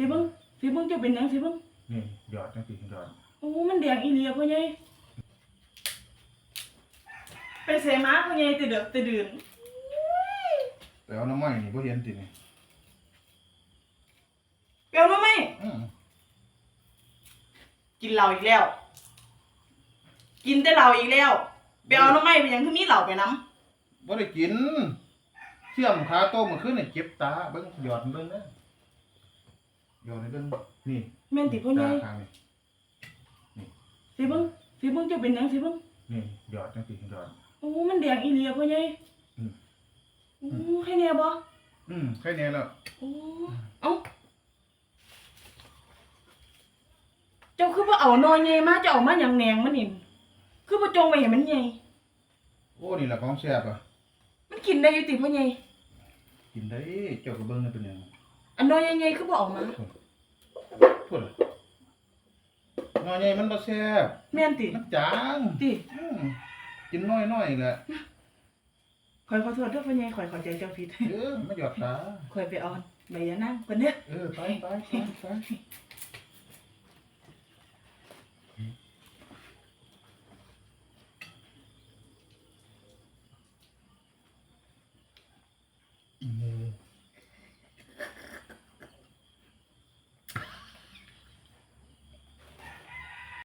สิเบิ่งสิเบิ่งจะเป็นหยังสิเบิ่งนี่หยอดจังสิหยอดโอ้มันแดงอีเลียพ่อใหญ่ไปเสมาพ่อใหญ่แต่เด็กแต่ดื่นแต่เอาน้ำมันนี่บ่เห็นตินี่เปรี้ยวรู้ไหมอืมกินเหล้าอีกแล้ว กินแต่เหล้าอีกแล้วเปรี้ยวรู้ไหมเป็นหยังคือมีเหล้าไปน้บ่ได้กินเสี่ยมขาโตมันขึ้นนี่เจ็บตาเบิ่งหยอดเบิ่งเด้อ หยอดให้เบิ่งนี่ำแม่นติพ่อใหญ่ตาข้างนี่สิเบิ่งสิเบิ่งจะเป็นหยังสิเบิ่งนี่หยอดจังสิหยอด โอ้มันแดงอีเลียพ่อใหญ่อืม โอ้แค่เนี้ยบ่อืมแค่นี้แล้วโอ้เอ้าเจ้าคือบ่เอานอยใหญ่มาเจ้าเอามาหยังแหนงมันนี่คือบ่จงไว้ให้มันใหญ่ โอ้นี่แหละของแซ่บอะมันกินได้อยู่ติพ่อใหญ่กินได้เจ้าก็เบิ่งให้เป็นหยัง อันน้อยใหญ่ๆคือบ่เออกมา พูดเลยน้อยใหญ่มันบ่แซ่บแม่นติมันจางติอืมกินน้อยๆแหละข่อยขอโทษเด้อพ่อใหญ่ข่อยเข้าใจเจ้าผิดเออมันหยอดตาข่อยไปเออนใบยะนางเพิ่นเด้อ เออไปไปไปไป